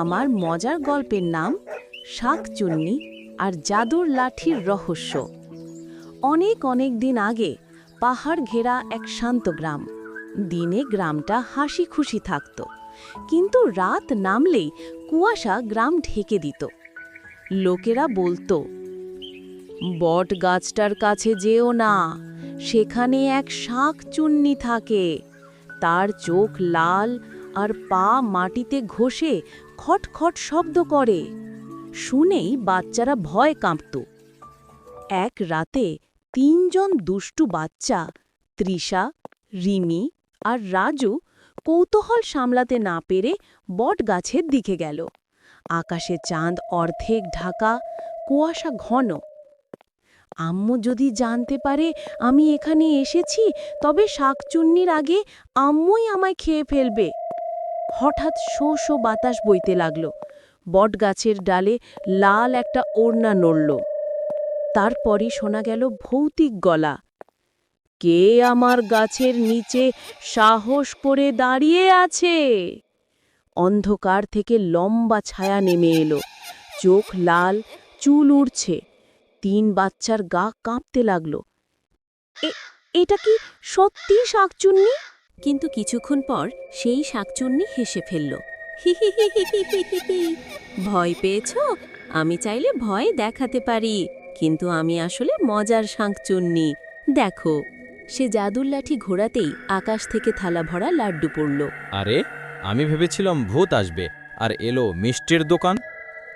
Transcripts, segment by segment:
আমার মজার গল্পের নাম শাকচুন্নি আর জাদুর লাঠির রহস্য। অনেক অনেক দিন আগে পাহাড় ঘেরা এক শান্ত গ্রাম। দিনে গ্রামটা হাসি খুশি থাকত, কিন্তু রাত নামলেই কুয়াশা গ্রাম ঢেকে দিত। লোকেরা বলতো, বট গাছটার কাছে যেও না, সেখানে এক শাঁখ চুন্নি থাকে। তার চোখ লাল আর পা মাটিতে ঘষে খটখট শব্দ করে। শুনেই বাচ্চারা ভয় কাঁপত। এক রাতে তিনজন দুষ্টু বাচ্চা, তৃষা, রিমি আর রাজু কৌতূহল সামলাতে না পেরে বট গাছের দিকে গেল। আকাশে চাঁদ অর্ধেক ঢাকা, কুয়াশা ঘন। আম্মু যদি জানতে পারে আমি এখানে এসেছি, তবে শাকচুন্নির আগে আম্মুই আমায় খেয়ে ফেলবে। হঠাৎ শো শো বাতাস বইতে লাগল। বটগাছের ডালে লাল একটা ওড়না নড়ল। তারপরই শোনা গেল ভৌতিক গলা। কে আমার গাছের নিচে সাহস করে দাঁড়িয়ে আছে? অন্ধকার থেকে লম্বা ছায়া নেমে এলো। চোখ লাল, চুল উড়ছে। তিন বাচ্চার গা কাঁপতে লাগল। "এ- এটা কি সত্যি শাকচুন্নি? কিন্তু কিছুক্ষণ পর সেই শাকচুন্নি হেসে ফেলল। ভয় পেয়েছ? আমি চাইলে ভয় দেখাতে পারি কিন্তু আমি আসলে মজার শাঁকচুন্নি। দেখো সে জাদুর লাঠি ঘোরাতেই আকাশ থেকে থালা ভরা লাড্ডু পড়ল। আরে আমি ভেবেছিলাম ভূত আসবে। আর এলো মিষ্টির দোকান।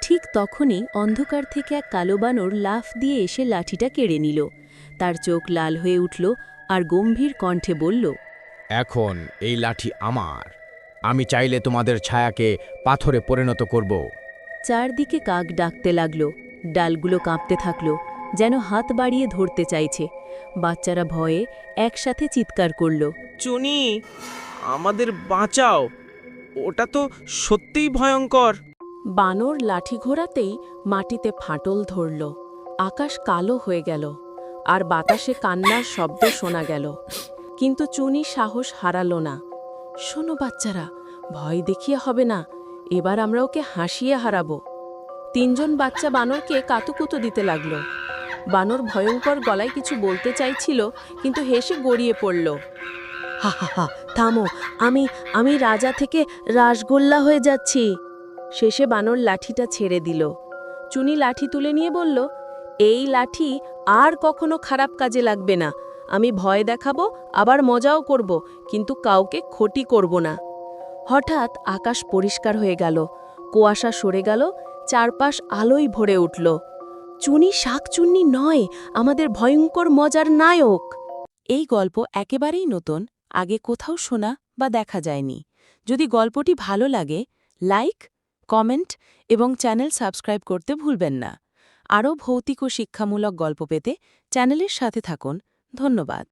ঠিক তখনই অন্ধকার থেকে এক কালো বানর লাফ দিয়ে এসে লাঠিটা কেড়ে নিল। তার চোখ লাল হয়ে উঠল আর গম্ভীর কণ্ঠে বলল এখন এই লাঠি আমার। আমি চাইলে তোমাদের ছায়াকে পাথরে পরিণত করব। চারদিকে কাক ডাকতে লাগল ডালগুলো কাঁপতে থাকল যেন হাত বাড়িয়ে ধরতে চাইছে। বাচ্চারা ভয়ে একসাথে চিৎকার করল। চুনি আমাদের বাঁচাও। ওটা তো সত্যিই ভয়ঙ্কর। বানর লাঠি ঘোরাতেই মাটিতে ফাটল ধরল। আকাশ কালো হয়ে গেল আর বাতাসে কান্নার শব্দ শোনা গেল। কিন্তু চুনি সাহস হারালো না। শোনো বাচ্চারা, ভয় দেখিয়ে হবে না, এবার আমরা ওকে হাসিয়ে হারাবো। তিনজন বাচ্চা বানরকে কাতুকুতু দিতে লাগল। বানর ভয়ঙ্কর গলায় কিছু বলতে চাইছিল, কিন্তু হেসে গড়িয়ে পড়ল। হা হা হা, থামো, আমি আমি রাজা থেকে রাসগোল্লা হয়ে যাচ্ছি। শেষে বানর লাঠিটা ছেড়ে দিল। চুনি লাঠি তুলে নিয়ে বলল, এই লাঠি আর কখনো খারাপ কাজে লাগবে না আমি ভয় দেখাবো, আবার মজাও করব, কিন্তু কাউকে ক্ষতি করব না। হঠাৎ আকাশ পরিষ্কার হয়ে গেল, কুয়াশা সরে গেল, চারপাশ আলোয় ভরে উঠল। চুনি শাকচুন্নি নয়, আমাদের ভয়ঙ্কর মজার নায়ক। এই গল্প একেবারেই নতুন, আগে কোথাও শোনা বা দেখা যায়নি। যদি গল্পটি ভালো লাগে, লাইক, কমেন্ট এবং চ্যানেল সাবস্ক্রাইব করতে ভুলবেন না। আরও ভৌতিক ও শিক্ষামূলক গল্প পেতে চ্যানেলের সাথে থাকুন। ধন্যবাদ।